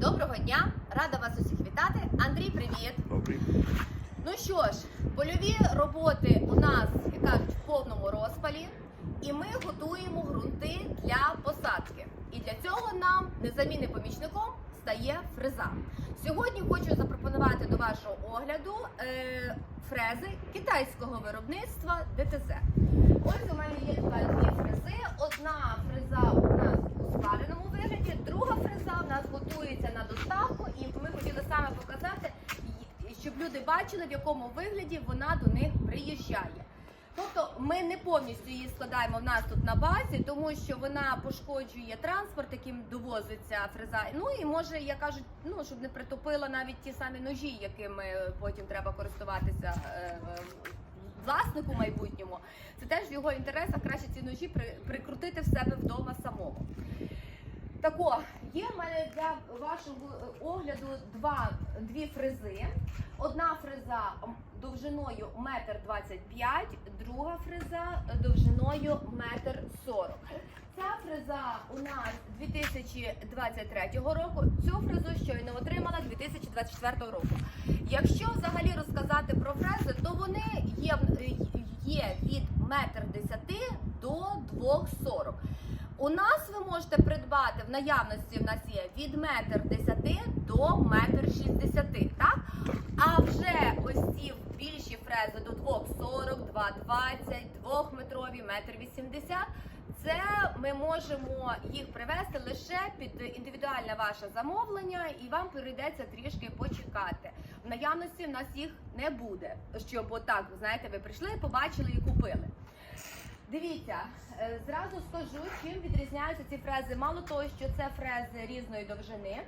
Доброго дня! Рада вас усіх вітати. Андрій, привіт! Добрий. Ну що ж, польові роботи у нас, як кажуть, в повному розпалі, і ми готуємо ґрунти для посадки. І для цього нам незамінним помічником стає фреза. Сьогодні хочу запропонувати до вашого огляду е, фрези китайського виробництва ДТЗ. Ось у мене є дві фрези. Одна фреза у нас у спаленому вигляді, друга фреза у нас готується на доставку, і ми хотіли саме показати, щоб люди бачили, в якому вигляді вона до них приїжджає. Тобто ми не повністю її складаємо в нас тут на базі, тому що вона пошкоджує транспорт, яким довозиться фреза. Ну і може, як кажуть, ну щоб не притопила навіть ті самі ножі, якими потім треба користуватися е, е, власнику майбутньому. Це теж в його інтересах краще ці ножі при, прикрутити в себе вдома самому. Тако, є в мене для вашого е, огляду два, дві фрези. Одна фреза довжиною 1,25 м, друга фреза довжиною 1,40 м. Ця фреза у нас 2023 року. Цю фрезу щойно отримала 2024 року. Якщо взагалі розказати про фрези, то вони є, е, є від 1,10 м до 2,40 м. У нас ви можете придбати в наявності. В нас є від метр десяти до метр шістдесяти, так? А вже ось ці більші фрези до 2,40, 2,20, 2-метрові, метр 80. Це ми можемо їх привезти лише під індивідуальне ваше замовлення, і вам прийдеться трішки почекати. В наявності в нас їх не буде. Щоб отак, знаєте, ви прийшли, побачили і купили. Дивіться, е, зразу скажу, чим відрізняються ці фрези. Мало того, що це фрези різної довжини.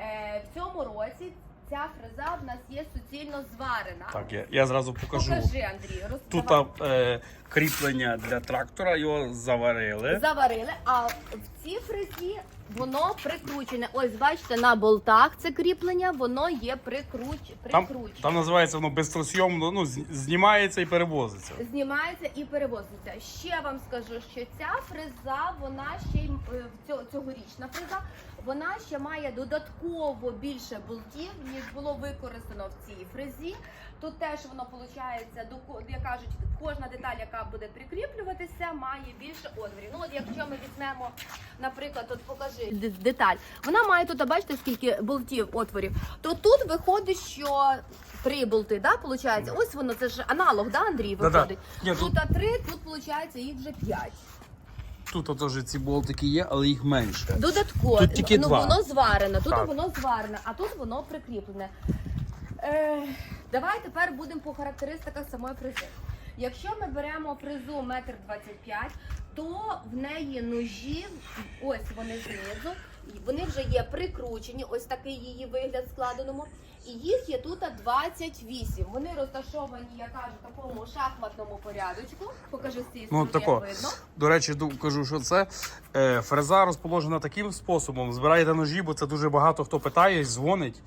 е, В цьому році ця фреза в нас є суцільно зварена. Так, я, я зразу покажу. Покажи, Андрій, роз... Тут е, кріплення для трактора, його заварили. заварили. А в цій фрезі воно прикручене. Ось бачите, на болтах це кріплення, воно є прикруч... Там, прикручене. там називається воно безтросйомно, ну, з- знімається і перевозиться. Знімається і перевозиться. Ще вам скажу, що ця фреза, вона ще й е, цьо- цьогорічна фреза, вона ще має додатково більше болтів, ніж було використано в цій фрезі. Тут теж воно виходить, як кажуть, кожна деталь, яка буде прикріплюватися, має більше отворів. Ну от якщо ми візьмемо, наприклад, от покажи деталь, вона має тут, бачите, скільки болтів отворів. То тут виходить, що три болти, да, виходить? Ось воно, це ж аналог, да, Андрій, виходить. Тут, тут- а три, тут виходить їх вже п'ять. Тут теж ці болтики є, але їх менше. Додатково, Тут тільки ну два. воно зварено, тут Так. воно зварене, а тут воно прикріплене. Е, давай тепер будемо по характеристиках самої фрези. Якщо ми беремо фрезу 1,25 м, то в неї ножі, ось вони знизу, вони вже є прикручені, ось такий її вигляд складеному. І їх є тут 28. Вони розташовані, я кажу, в такому шахматному порядочку. Покажи з цієї Ну, сторони, тако. як видно. До речі, кажу, що це е, фреза розположена таким способом. Збираєте ножі, бо це дуже багато хто питає, дзвонить.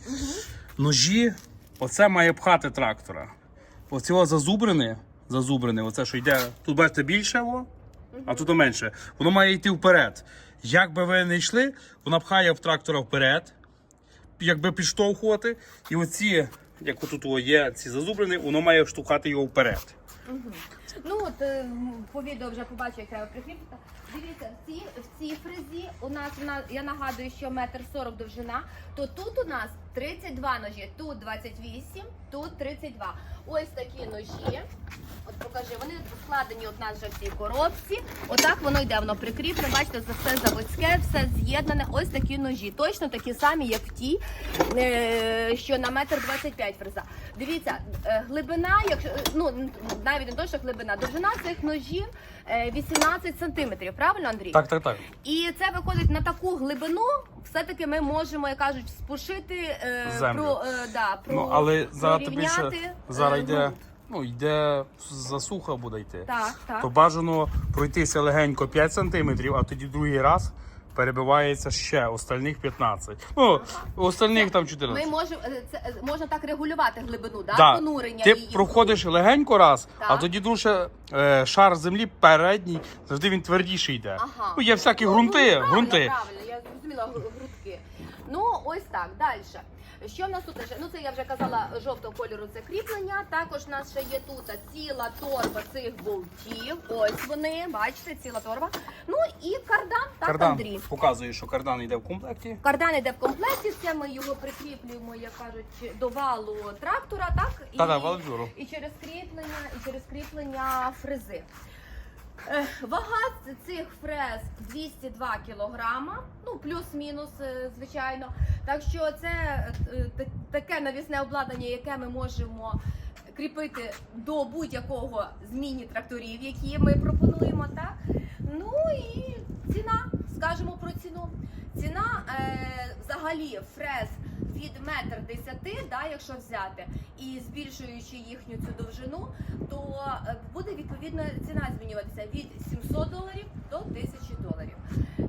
Ножі, оце має пхати трактора. Оце зазубрене, зазубрене, оце що йде. Тут бачите більше, о, а тут менше. Воно має йти вперед. Як би ви не йшли, вона пхає в трактора вперед, якби підштовхувати. І оці, як отут є, ці зазубрені, воно має штукати його вперед. Ну от е, по відео вже побачу, як треба прикріпити. Дивіться, в цій, в цій фрезі у нас вона, я нагадую, що метр сорок довжина, то тут у нас 32 ножі, тут 28, тут 32. Ось такі ножі. Складені от нас вже в цій коробці. Отак воно йде, воно прикріплене. Бачите, це все заводське, все з'єднане. Ось такі ножі. Точно такі самі, як в тій, е, що на метр 25 фреза. Дивіться, е, глибина, якщо е, ну навіть не то, що глибина, довжина цих ножів е, 18 сантиметрів. Правильно, Андрій? Так, так, так. І це виходить на таку глибину. Все-таки ми можемо, як кажуть, спушити е, Землю. про, е, да, про Ну, але зараз тобі ще е, зараз йде. Ну, йде засуха буде йти. Так, так. То бажано пройтися легенько 5 см, а тоді другий раз перебивається ще остальних 15. Ну, остальних там 14. Ми можемо е, це е, можна так регулювати глибину, да? Да. понурення Ти її. проходиш легенько раз, а Так. тоді дуже е, шар землі передній, завжди він твердіше йде. Ага. Ну, є всякі Ну, ґрунти, правильно, ґрунти. Правильно, я зрозуміла гру- грудки. Ну, ось так. Далі. Що в нас тут ще? Ну, це я вже казала жовтого кольору це кріплення. Також у нас ще є тут ціла торба цих болтів. Ось вони, бачите, ціла торба. Ну і кардан, так, Кардан Андрій. показує, що кардан йде в комплекті. Кардан йде в комплекті, це ми його прикріплюємо, як кажуть, до валу трактора, так? Та-да, валбюру. і через кріплення, і через кріплення фрези. Е, Вага цих фрез 202 кілограма, ну плюс-мінус, е, звичайно. Так що це е, таке навісне обладнання, яке ми можемо кріпити до будь-якого з міні-тракторів, які ми пропонуємо. Так? Ну і ціна, скажемо про ціну. Ціна е, взагалі фрез від метр десяти, да, якщо взяти, і збільшуючи їхню цю довжину, то е, буде відповідно ціна змінюватися від 700 доларів до 1000 доларів.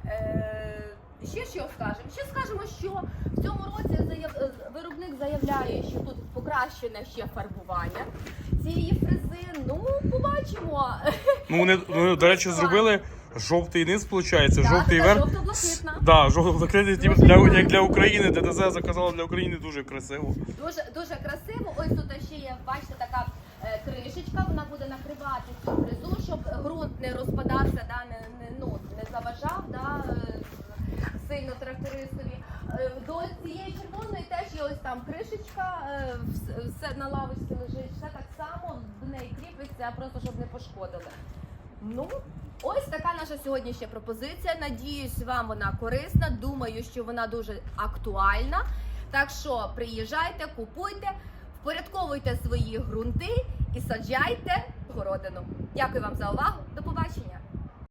Е, ще що скажемо? Ще скажемо, що в цьому році заяв... е, виробник заявляє, що тут покращене ще фарбування цієї фрези. Ну, побачимо. Ну вони, вони до речі, зробили жовтий низ, виходить, жовтий Так, верх. жовто-блакитна. Да, жовто-блакитний типу, для, як для України, ДТЗ заказала для України дуже красиво. Дуже дуже красиво. Ось тут ще є, бачите, така е, кришечка. Вона буде накривати цю фрезу, щоб ґрунт не розпадався, да, не, не, ну, не заважав да, е, сильно трактористові. Е, До цієї червоної теж є ось там кришечка, е, все на лавочці лежить, все так само до неї кріпиться, просто щоб не пошкодили. Ну, ось така наша сьогоднішня пропозиція. Надіюсь, вам вона корисна. Думаю, що вона дуже актуальна. Так що приїжджайте, купуйте, впорядковуйте свої ґрунти і саджайте городину. Дякую вам за увагу. До побачення!